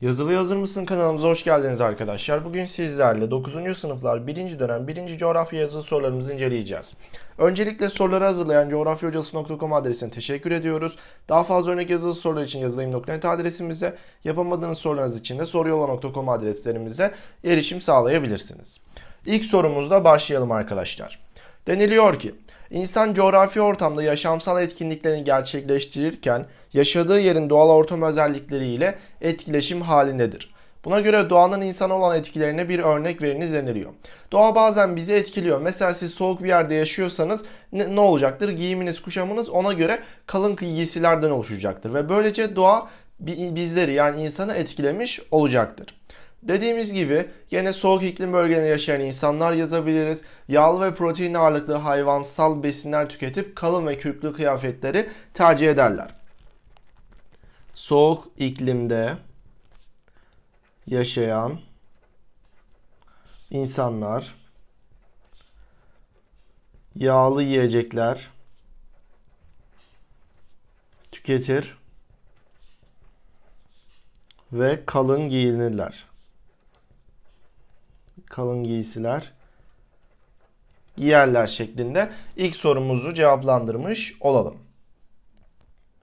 Yazılı Yazır mısın kanalımıza hoş geldiniz arkadaşlar. Bugün sizlerle 9. sınıflar 1. dönem 1. coğrafya yazılı sorularımızı inceleyeceğiz. Öncelikle soruları hazırlayan coğrafyahocası.com adresine teşekkür ediyoruz. Daha fazla örnek yazılı sorular için yazılayım.net adresimize, yapamadığınız sorularınız için de soruyola.com adreslerimize erişim sağlayabilirsiniz. İlk sorumuzda başlayalım arkadaşlar. Deniliyor ki, İnsan coğrafi ortamda yaşamsal etkinliklerini gerçekleştirirken yaşadığı yerin doğal ortam özellikleriyle etkileşim halindedir. Buna göre doğanın insana olan etkilerine bir örnek veriniz deniliyor. Doğa bazen bizi etkiliyor. Mesela siz soğuk bir yerde yaşıyorsanız ne, ne olacaktır? Giyiminiz, kuşamınız ona göre kalın giysilerden oluşacaktır. Ve böylece doğa bi- bizleri yani insanı etkilemiş olacaktır. Dediğimiz gibi yine soğuk iklim bölgelerinde yaşayan insanlar yazabiliriz. Yağlı ve protein ağırlıklı hayvansal besinler tüketip kalın ve kürklü kıyafetleri tercih ederler. Soğuk iklimde yaşayan insanlar yağlı yiyecekler tüketir ve kalın giyinirler. Kalın giysiler giyerler şeklinde ilk sorumuzu cevaplandırmış olalım.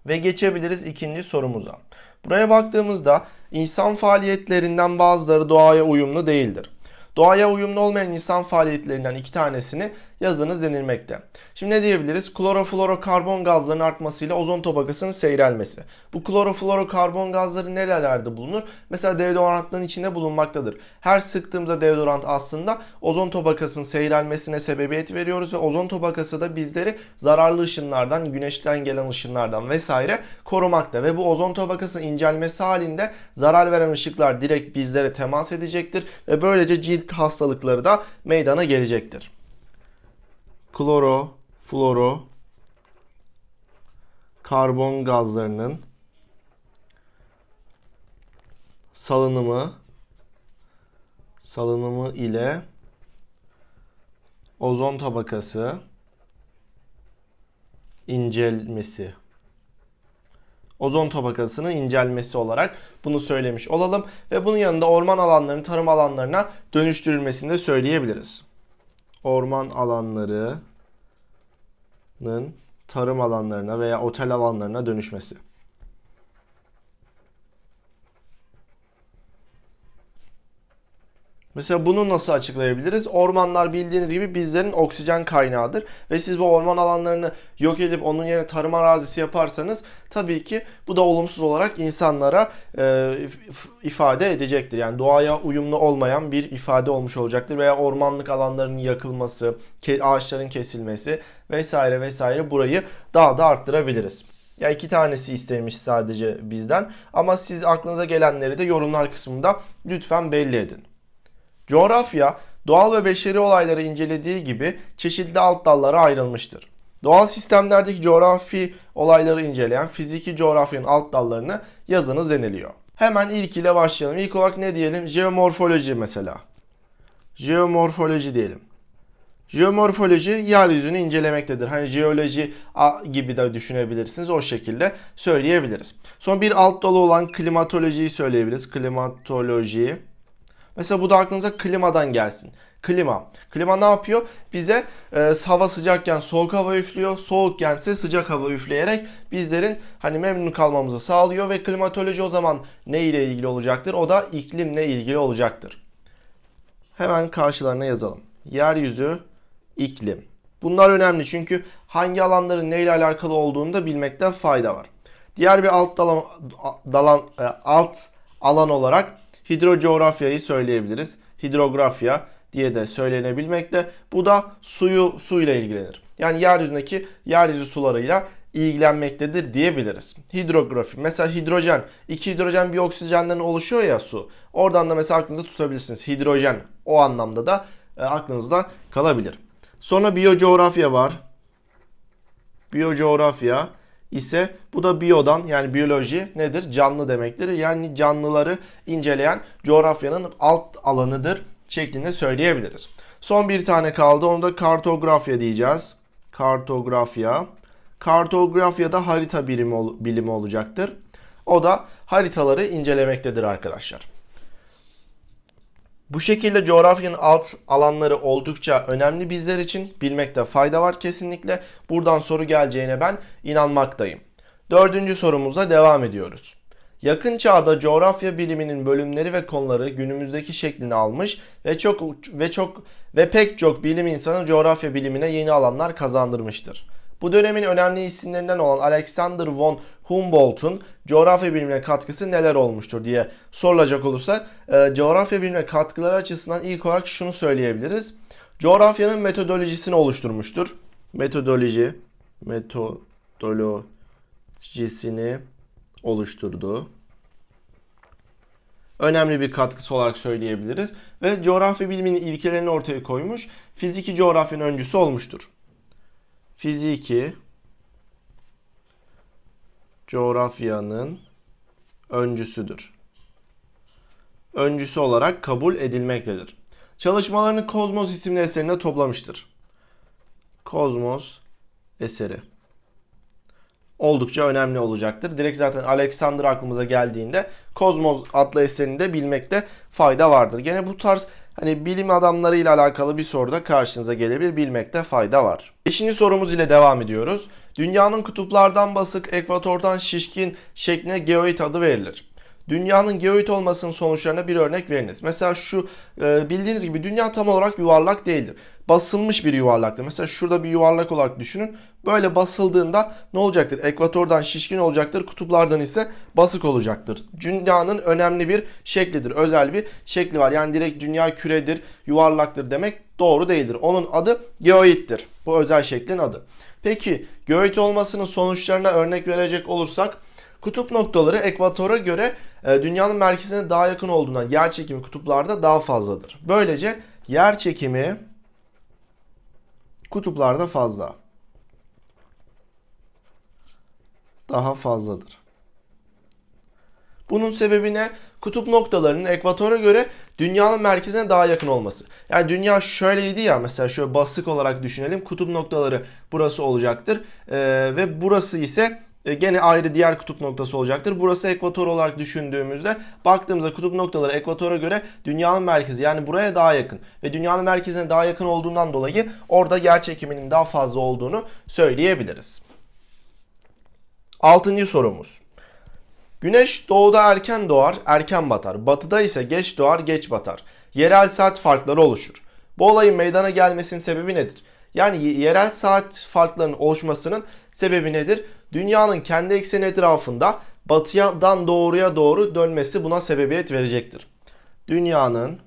Ve geçebiliriz ikinci sorumuza. Buraya baktığımızda insan faaliyetlerinden bazıları doğaya uyumlu değildir. Doğaya uyumlu olmayan insan faaliyetlerinden iki tanesini yazınız denilmekte. Şimdi ne diyebiliriz? Kloroflorokarbon gazlarının artmasıyla ozon tabakasının seyrelmesi. Bu kloroflorokarbon gazları nerelerde bulunur? Mesela deodorantların içinde bulunmaktadır. Her sıktığımızda deodorant aslında ozon tabakasının seyrelmesine sebebiyet veriyoruz ve ozon tabakası da bizleri zararlı ışınlardan, güneşten gelen ışınlardan vesaire korumakta ve bu ozon tabakasının incelmesi halinde zarar veren ışıklar direkt bizlere temas edecektir ve böylece cilt hastalıkları da meydana gelecektir. Kloro, floro, karbon gazlarının salınımı salınımı ile ozon tabakası incelmesi. Ozon tabakasının incelmesi olarak bunu söylemiş olalım ve bunun yanında orman alanlarının tarım alanlarına dönüştürülmesini de söyleyebiliriz. Orman alanlarının tarım alanlarına veya otel alanlarına dönüşmesi. Mesela bunu nasıl açıklayabiliriz? Ormanlar bildiğiniz gibi bizlerin oksijen kaynağıdır. Ve siz bu orman alanlarını yok edip onun yerine tarım arazisi yaparsanız tabii ki bu da olumsuz olarak insanlara e, if- ifade edecektir. Yani doğaya uyumlu olmayan bir ifade olmuş olacaktır. Veya ormanlık alanların yakılması, ke- ağaçların kesilmesi vesaire vesaire burayı daha da arttırabiliriz. Ya iki tanesi istemiş sadece bizden. Ama siz aklınıza gelenleri de yorumlar kısmında lütfen belli edin. Coğrafya, doğal ve beşeri olayları incelediği gibi çeşitli alt dallara ayrılmıştır. Doğal sistemlerdeki coğrafi olayları inceleyen fiziki coğrafyanın alt dallarını yazınız deniliyor. Hemen ilk ile başlayalım. İlk olarak ne diyelim? Jeomorfoloji mesela. Jeomorfoloji diyelim. Jeomorfoloji yeryüzünü incelemektedir. Hani jeoloji gibi de düşünebilirsiniz. O şekilde söyleyebiliriz. Son bir alt dalı olan klimatolojiyi söyleyebiliriz. Klimatoloji. Mesela bu da aklınıza klimadan gelsin. Klima. Klima ne yapıyor? Bize e, hava sıcakken soğuk hava üflüyor. Soğukken ise sıcak hava üfleyerek bizlerin hani memnun kalmamızı sağlıyor ve klimatoloji o zaman ne ile ilgili olacaktır? O da iklimle ilgili olacaktır. Hemen karşılarına yazalım. Yeryüzü, iklim. Bunlar önemli çünkü hangi alanların neyle alakalı olduğunu da bilmekte fayda var. Diğer bir alt dalan, dalan e, alt alan olarak hidrocoğrafyayı söyleyebiliriz. Hidrografya diye de söylenebilmekte. Bu da suyu suyla ilgilenir. Yani yeryüzündeki yeryüzü sularıyla ilgilenmektedir diyebiliriz. Hidrografi. Mesela hidrojen. iki hidrojen bir oksijenden oluşuyor ya su. Oradan da mesela aklınızda tutabilirsiniz. Hidrojen. O anlamda da e, aklınızda kalabilir. Sonra biyocoğrafya var. Biyocoğrafya ise bu da biyodan yani biyoloji nedir? Canlı demektir. Yani canlıları inceleyen coğrafyanın alt alanıdır şeklinde söyleyebiliriz. Son bir tane kaldı. Onu da kartografya diyeceğiz. Kartografya. Kartografya da harita birimi, bilimi olacaktır. O da haritaları incelemektedir arkadaşlar. Bu şekilde coğrafyanın alt alanları oldukça önemli bizler için. Bilmekte fayda var kesinlikle. Buradan soru geleceğine ben inanmaktayım. Dördüncü sorumuzla devam ediyoruz. Yakın çağda coğrafya biliminin bölümleri ve konuları günümüzdeki şeklini almış ve çok ve çok ve pek çok bilim insanı coğrafya bilimine yeni alanlar kazandırmıştır. Bu dönemin önemli isimlerinden olan Alexander von Humboldt'un coğrafya bilimine katkısı neler olmuştur diye sorulacak olursa e, coğrafya bilimine katkıları açısından ilk olarak şunu söyleyebiliriz. Coğrafyanın metodolojisini oluşturmuştur. Metodoloji, metodolojisini oluşturdu. Önemli bir katkısı olarak söyleyebiliriz. Ve coğrafya biliminin ilkelerini ortaya koymuş. Fiziki coğrafyanın öncüsü olmuştur. Fiziki coğrafyanın öncüsüdür. Öncüsü olarak kabul edilmektedir. Çalışmalarını Kozmos isimli eserinde toplamıştır. Kozmos eseri oldukça önemli olacaktır. Direkt zaten Alexander aklımıza geldiğinde Kozmos adlı eserini de bilmekte fayda vardır. Gene bu tarz hani bilim adamlarıyla alakalı bir soruda karşınıza gelebilir. Bilmekte fayda var. Beşinci sorumuz ile devam ediyoruz. Dünyanın kutuplardan basık, ekvatordan şişkin şekline geoid adı verilir. Dünyanın geoid olmasının sonuçlarına bir örnek veriniz. Mesela şu e, bildiğiniz gibi dünya tam olarak yuvarlak değildir. Basılmış bir yuvarlaktır. Mesela şurada bir yuvarlak olarak düşünün. Böyle basıldığında ne olacaktır? Ekvatordan şişkin olacaktır. Kutuplardan ise basık olacaktır. Dünyanın önemli bir şeklidir. Özel bir şekli var. Yani direkt dünya küredir, yuvarlaktır demek doğru değildir. Onun adı geoiddir. Bu özel şeklin adı. Peki geoid olmasının sonuçlarına örnek verecek olursak Kutup noktaları ekvatora göre e, dünyanın merkezine daha yakın olduğundan yer çekimi kutuplarda daha fazladır. Böylece yer çekimi kutuplarda fazla. Daha fazladır. Bunun sebebi ne? Kutup noktalarının ekvatora göre dünyanın merkezine daha yakın olması. Yani dünya şöyleydi ya mesela şöyle basık olarak düşünelim. Kutup noktaları burası olacaktır. Ee, ve burası ise gene ayrı diğer kutup noktası olacaktır. Burası ekvator olarak düşündüğümüzde baktığımızda kutup noktaları ekvatora göre dünyanın merkezi yani buraya daha yakın ve dünyanın merkezine daha yakın olduğundan dolayı orada yer çekiminin daha fazla olduğunu söyleyebiliriz. Altıncı sorumuz. Güneş doğuda erken doğar, erken batar. Batıda ise geç doğar, geç batar. Yerel saat farkları oluşur. Bu olayın meydana gelmesinin sebebi nedir? Yani yerel saat farklarının oluşmasının sebebi nedir? Dünyanın kendi ekseni etrafında batıdan doğruya doğru dönmesi buna sebebiyet verecektir. Dünyanın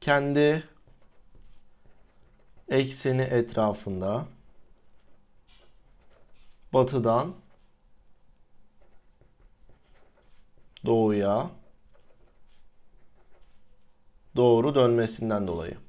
kendi ekseni etrafında batıdan doğuya doğru dönmesinden dolayı.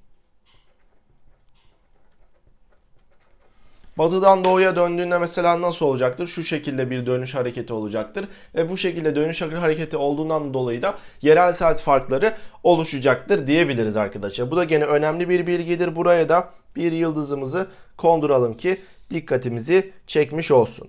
Batıdan doğuya döndüğünde mesela nasıl olacaktır? Şu şekilde bir dönüş hareketi olacaktır. Ve bu şekilde dönüş hareketi olduğundan dolayı da yerel saat farkları oluşacaktır diyebiliriz arkadaşlar. Bu da gene önemli bir bilgidir. Buraya da bir yıldızımızı konduralım ki dikkatimizi çekmiş olsun.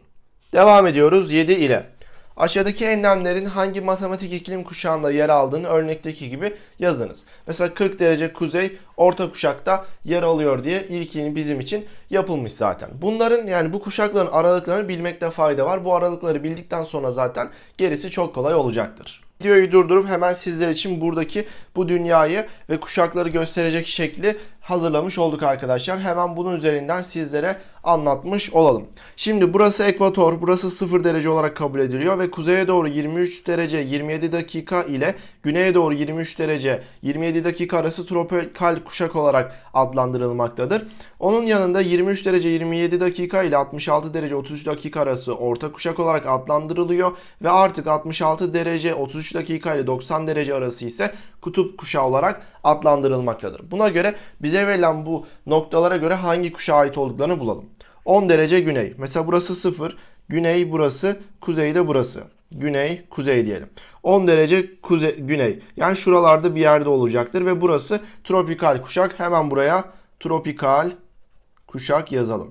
Devam ediyoruz 7 ile. Aşağıdaki enlemlerin hangi matematik iklim kuşağında yer aldığını örnekteki gibi yazınız. Mesela 40 derece kuzey orta kuşakta yer alıyor diye ilkini bizim için yapılmış zaten. Bunların yani bu kuşakların aralıklarını bilmekte fayda var. Bu aralıkları bildikten sonra zaten gerisi çok kolay olacaktır. Videoyu durdurup hemen sizler için buradaki bu dünyayı ve kuşakları gösterecek şekli hazırlamış olduk arkadaşlar. Hemen bunun üzerinden sizlere anlatmış olalım. Şimdi burası ekvator, burası 0 derece olarak kabul ediliyor ve kuzeye doğru 23 derece 27 dakika ile güneye doğru 23 derece 27 dakika arası tropikal kuşak olarak adlandırılmaktadır. Onun yanında 23 derece 27 dakika ile 66 derece 33 dakika arası orta kuşak olarak adlandırılıyor ve artık 66 derece 33 dakika ile 90 derece arası ise kutup kuşağı olarak adlandırılmaktadır. Buna göre bize verilen bu noktalara göre hangi kuşağa ait olduklarını bulalım. 10 derece güney. Mesela burası 0. Güney burası. Kuzey de burası. Güney, kuzey diyelim. 10 derece kuzey, güney. Yani şuralarda bir yerde olacaktır ve burası tropikal kuşak. Hemen buraya tropikal kuşak yazalım.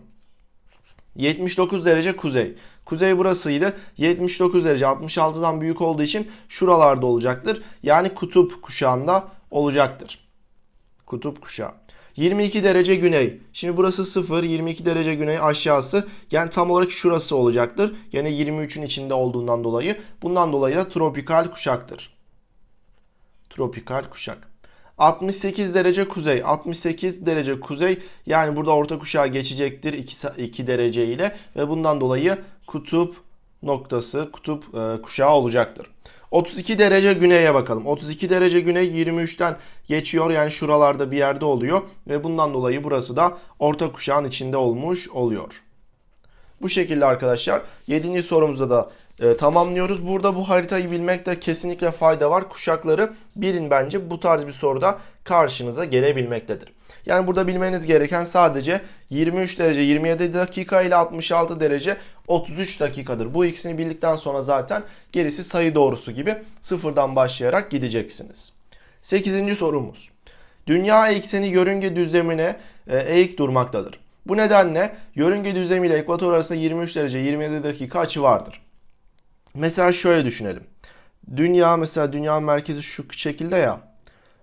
79 derece kuzey. Kuzey burasıydı. 79 derece 66'dan büyük olduğu için şuralarda olacaktır. Yani kutup kuşağında olacaktır. Kutup kuşağı. 22 derece güney. Şimdi burası 0, 22 derece güney aşağısı. Yani tam olarak şurası olacaktır. Gene 23'ün içinde olduğundan dolayı. Bundan dolayı da tropikal kuşaktır. Tropikal kuşak. 68 derece kuzey. 68 derece kuzey. Yani burada orta kuşağa geçecektir 2, 2 derece ile. Ve bundan dolayı kutup noktası, kutup e, kuşağı olacaktır. 32 derece güneye bakalım. 32 derece güney 23'ten geçiyor. Yani şuralarda bir yerde oluyor. Ve bundan dolayı burası da orta kuşağın içinde olmuş oluyor. Bu şekilde arkadaşlar 7. sorumuzda da e, tamamlıyoruz. Burada bu haritayı bilmekte kesinlikle fayda var. Kuşakları bilin bence bu tarz bir soruda karşınıza gelebilmektedir. Yani burada bilmeniz gereken sadece 23 derece 27 dakika ile 66 derece 33 dakikadır. Bu ikisini bildikten sonra zaten gerisi sayı doğrusu gibi sıfırdan başlayarak gideceksiniz. 8. sorumuz. Dünya ekseni yörünge düzlemine e, eğik durmaktadır. Bu nedenle yörünge düzlemi ile ekvator arasında 23 derece 27 dakika açı vardır. Mesela şöyle düşünelim. Dünya mesela dünya merkezi şu şekilde ya.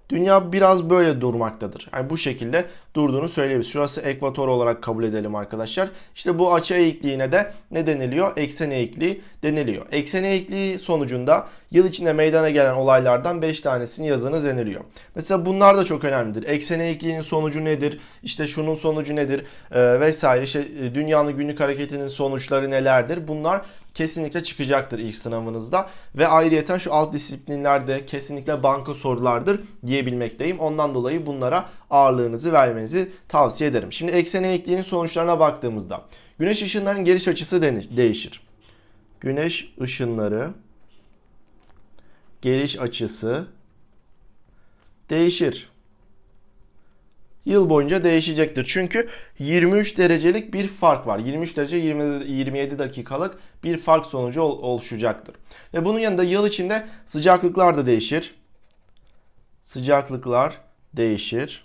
Dünya biraz böyle durmaktadır. Yani bu şekilde durduğunu söyleyebiliriz. Şurası ekvator olarak kabul edelim arkadaşlar. İşte bu açı eğikliğine de ne deniliyor? Eksen eğikliği deniliyor. Eksen eğikliği sonucunda yıl içinde meydana gelen olaylardan 5 tanesini yazınız deniliyor. Mesela bunlar da çok önemlidir. Eksen eğikliğinin sonucu nedir? İşte şunun sonucu nedir? Ee, vesaire. İşte e, dünyanın günlük hareketinin sonuçları nelerdir? Bunlar kesinlikle çıkacaktır ilk sınavınızda. Ve ayrıyeten şu alt disiplinlerde kesinlikle banka sorulardır diyebilmekteyim. Ondan dolayı bunlara ağırlığınızı vermenizi tavsiye ederim. Şimdi eksen eğikliğinin sonuçlarına baktığımızda güneş ışınlarının geliş açısı değişir. Güneş ışınları geliş açısı değişir. Yıl boyunca değişecektir. Çünkü 23 derecelik bir fark var. 23 derece 20, 27 dakikalık bir fark sonucu oluşacaktır. Ve bunun yanında yıl içinde sıcaklıklar da değişir. Sıcaklıklar değişir.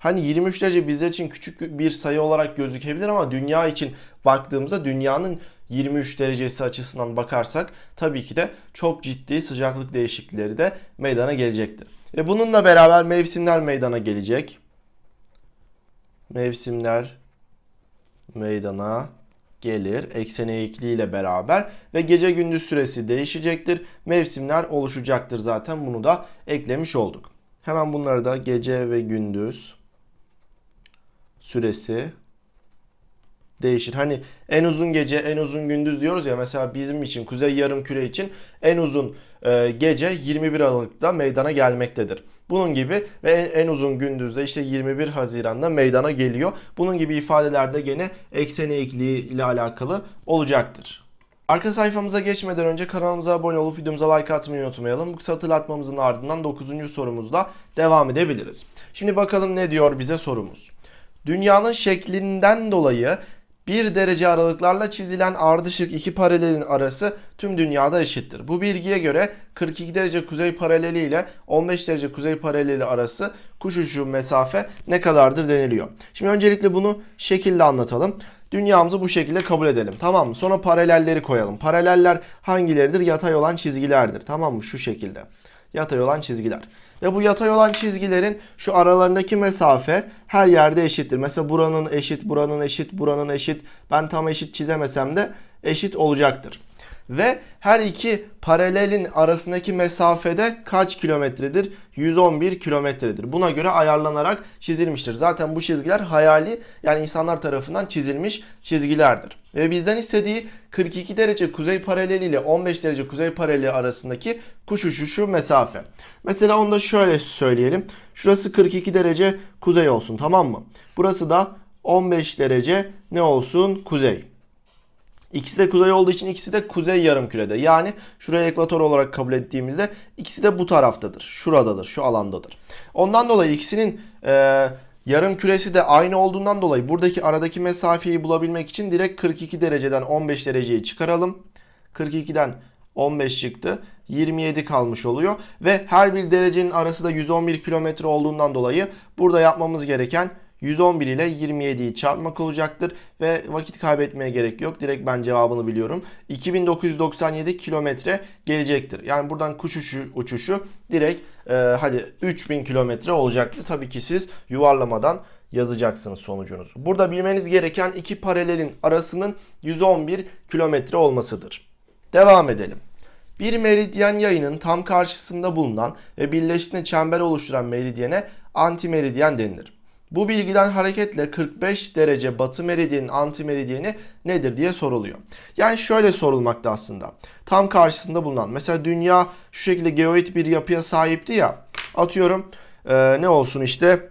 Hani 23 derece bizler için küçük bir sayı olarak gözükebilir ama dünya için baktığımızda dünyanın 23 derecesi açısından bakarsak tabii ki de çok ciddi sıcaklık değişiklikleri de meydana gelecektir. Ve bununla beraber mevsimler meydana gelecek. Mevsimler meydana gelir. Eksen eğikliği ile beraber ve gece gündüz süresi değişecektir. Mevsimler oluşacaktır zaten bunu da eklemiş olduk. Hemen bunları da gece ve gündüz süresi değişir. Hani en uzun gece, en uzun gündüz diyoruz ya mesela bizim için Kuzey Yarımküre için en uzun e, gece 21 Aralık'ta meydana gelmektedir. Bunun gibi ve en, en uzun gündüzde işte 21 Haziran'da meydana geliyor. Bunun gibi ifadeler de gene eksen eğikliği ile alakalı olacaktır. Arka sayfamıza geçmeden önce kanalımıza abone olup videomuza like atmayı unutmayalım. Bu kısa hatırlatmamızın ardından 9. sorumuzla devam edebiliriz. Şimdi bakalım ne diyor bize sorumuz. Dünyanın şeklinden dolayı 1 derece aralıklarla çizilen ardışık iki paralelin arası tüm dünyada eşittir. Bu bilgiye göre 42 derece kuzey paraleli ile 15 derece kuzey paraleli arası kuş uçuşu mesafe ne kadardır deniliyor. Şimdi öncelikle bunu şekilde anlatalım. Dünyamızı bu şekilde kabul edelim. Tamam mı? Sonra paralelleri koyalım. Paraleller hangileridir? Yatay olan çizgilerdir. Tamam mı? Şu şekilde. Yatay olan çizgiler. Ve bu yatay olan çizgilerin şu aralarındaki mesafe her yerde eşittir. Mesela buranın eşit, buranın eşit, buranın eşit. Ben tam eşit çizemesem de eşit olacaktır. Ve her iki paralelin arasındaki mesafede kaç kilometredir? 111 kilometredir. Buna göre ayarlanarak çizilmiştir. Zaten bu çizgiler hayali yani insanlar tarafından çizilmiş çizgilerdir. Ve bizden istediği 42 derece kuzey paraleli ile 15 derece kuzey paraleli arasındaki kuş uçuşu mesafe. Mesela onu da şöyle söyleyelim. Şurası 42 derece kuzey olsun tamam mı? Burası da 15 derece ne olsun? Kuzey. İkisi de kuzey olduğu için ikisi de kuzey yarımkürede. Yani şuraya ekvator olarak kabul ettiğimizde ikisi de bu taraftadır. Şuradadır, şu alandadır. Ondan dolayı ikisinin e, yarım küresi de aynı olduğundan dolayı buradaki aradaki mesafeyi bulabilmek için direkt 42 dereceden 15 dereceyi çıkaralım. 42'den 15 çıktı. 27 kalmış oluyor. Ve her bir derecenin arası da 111 kilometre olduğundan dolayı burada yapmamız gereken 111 ile 27'yi çarpmak olacaktır ve vakit kaybetmeye gerek yok. Direkt ben cevabını biliyorum. 2997 kilometre gelecektir. Yani buradan kuş uçuşu, uçuşu direkt e, hadi 3000 kilometre olacaktır. Tabii ki siz yuvarlamadan yazacaksınız sonucunuzu. Burada bilmeniz gereken iki paralelin arasının 111 kilometre olmasıdır. Devam edelim. Bir meridyen yayının tam karşısında bulunan ve birleştiğinde çember oluşturan meridyene antimeridyen denilir. Bu bilgiden hareketle 45 derece batı meridyenin antimeridyeni nedir diye soruluyor. Yani şöyle sorulmakta aslında. Tam karşısında bulunan mesela dünya şu şekilde geoid bir yapıya sahipti ya. Atıyorum eee, ne olsun işte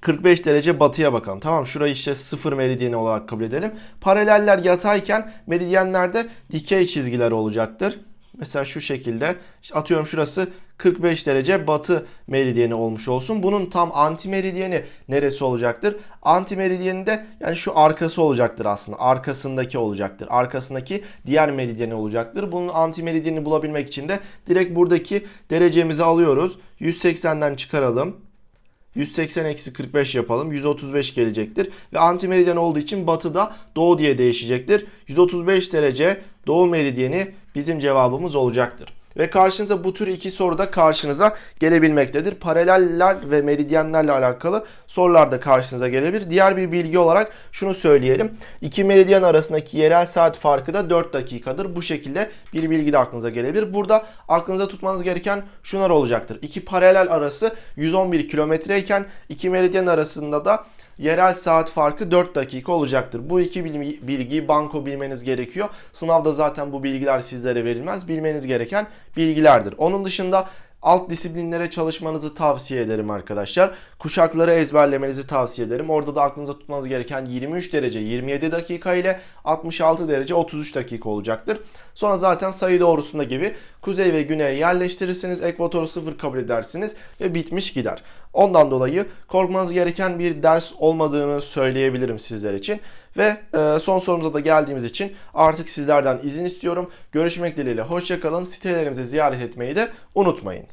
45 derece batıya bakalım. Tamam şurayı işte sıfır meridyeni olarak kabul edelim. Paraleller yatayken meridyenlerde dikey çizgiler olacaktır. Mesela şu şekilde atıyorum şurası 45 derece batı meridyeni olmuş olsun. Bunun tam anti meridyeni neresi olacaktır? Anti meridyeni de yani şu arkası olacaktır aslında. Arkasındaki olacaktır. Arkasındaki diğer meridyeni olacaktır. Bunun anti meridyenini bulabilmek için de direkt buradaki derecemizi alıyoruz. 180'den çıkaralım. 180 eksi 45 yapalım. 135 gelecektir. Ve anti meridyen olduğu için batıda doğu diye değişecektir. 135 derece doğu meridyeni bizim cevabımız olacaktır. Ve karşınıza bu tür iki soru da karşınıza gelebilmektedir. Paraleller ve meridyenlerle alakalı sorular da karşınıza gelebilir. Diğer bir bilgi olarak şunu söyleyelim. İki meridyen arasındaki yerel saat farkı da 4 dakikadır. Bu şekilde bir bilgi de aklınıza gelebilir. Burada aklınıza tutmanız gereken şunlar olacaktır. İki paralel arası 111 kilometreyken iki meridyen arasında da yerel saat farkı 4 dakika olacaktır. Bu iki bilgi- bilgiyi banko bilmeniz gerekiyor. Sınavda zaten bu bilgiler sizlere verilmez. Bilmeniz gereken bilgilerdir. Onun dışında alt disiplinlere çalışmanızı tavsiye ederim arkadaşlar. Kuşakları ezberlemenizi tavsiye ederim. Orada da aklınıza tutmanız gereken 23 derece 27 dakika ile 66 derece 33 dakika olacaktır. Sonra zaten sayı doğrusunda gibi kuzey ve güneye yerleştirirsiniz. Ekvatoru sıfır kabul edersiniz ve bitmiş gider. Ondan dolayı korkmanız gereken bir ders olmadığını söyleyebilirim sizler için. Ve e, son sorumuza da geldiğimiz için artık sizlerden izin istiyorum. Görüşmek dileğiyle hoşçakalın. Sitelerimizi ziyaret etmeyi de unutmayın.